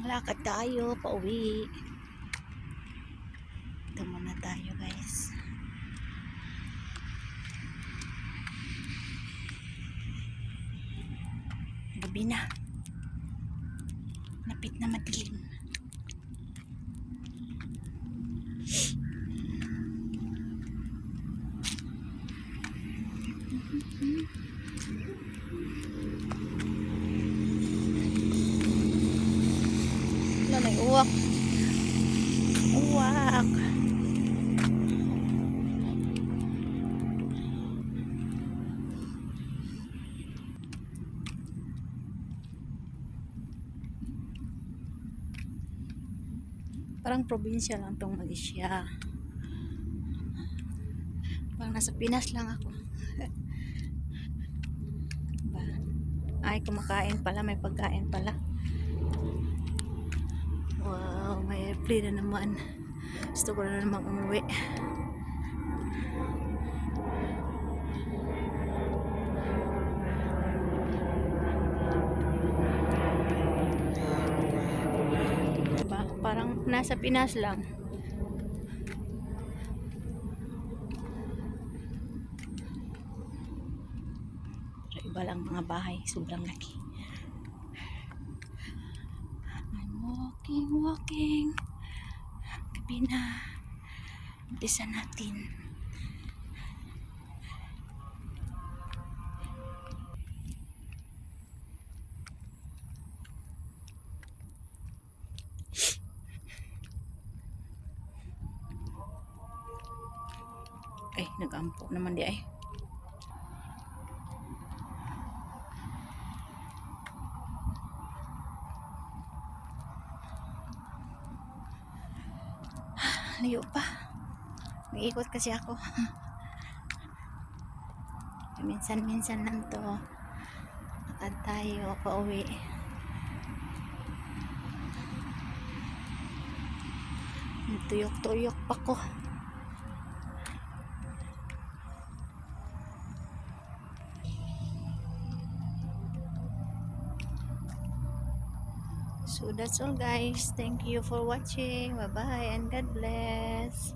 Lakad tayo, pauwi. Ito muna tayo guys. Gabi na. Napit na madilim. Na uwak. Uwak. Parang probinsya lang tong Malaysia. Parang nasa Pinas lang ako. ba? Ay, kumakain pala. May pagkain pala. Airplane na naman. Gusto ko na naman umuwi. Diba? Parang nasa Pinas lang. Iba lang mga bahay. Sobrang laki. I'm walking, walking. Gabi na. Umpisa natin. Ay, nag-ampo naman di ay. Layo pa. Nag-ikot kasi ako. Minsan-minsan lang to. Lakad tayo, pauwi. Tuyok-tuyok pa ko. So that's all guys. Thank you for watching. Bye bye and God bless.